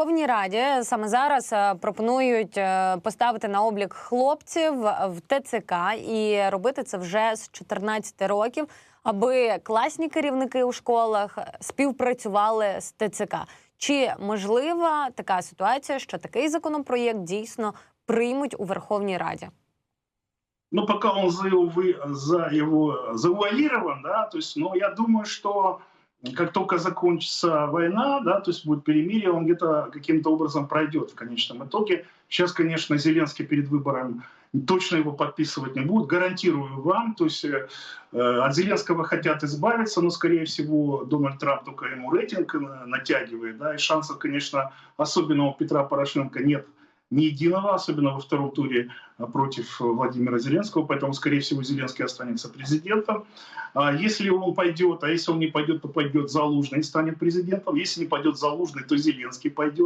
Верховній Раді саме зараз е, пропонують е, поставити на облік хлопців в ТЦК і робити це вже з 14 років, аби класні керівники у школах співпрацювали з ТЦК. Чи можлива така ситуація, що такий законопроєкт дійсно приймуть у Верховній Раді? Ну, пока он за его, вы- за его завуалирован, да, то есть, но я думаю, что как только закончится война, да, то есть будет перемирие, он где-то каким-то образом пройдет в конечном итоге. Сейчас, конечно, Зеленский перед выбором точно его подписывать не будет, гарантирую вам. То есть э, э, от Зеленского хотят избавиться, но, скорее всего, Дональд Трамп только ему рейтинг натягивает, да, и шансов, конечно, особенно у Петра Порошенко нет ни единого, особенно во втором туре а, против э, Владимира Зеленского, поэтому, скорее всего, Зеленский останется президентом. А Если он пойдет, а если он не пойдет, то пойдет Залужный и станет президентом. Если не пойдет Залужный, то Зеленский пойдет.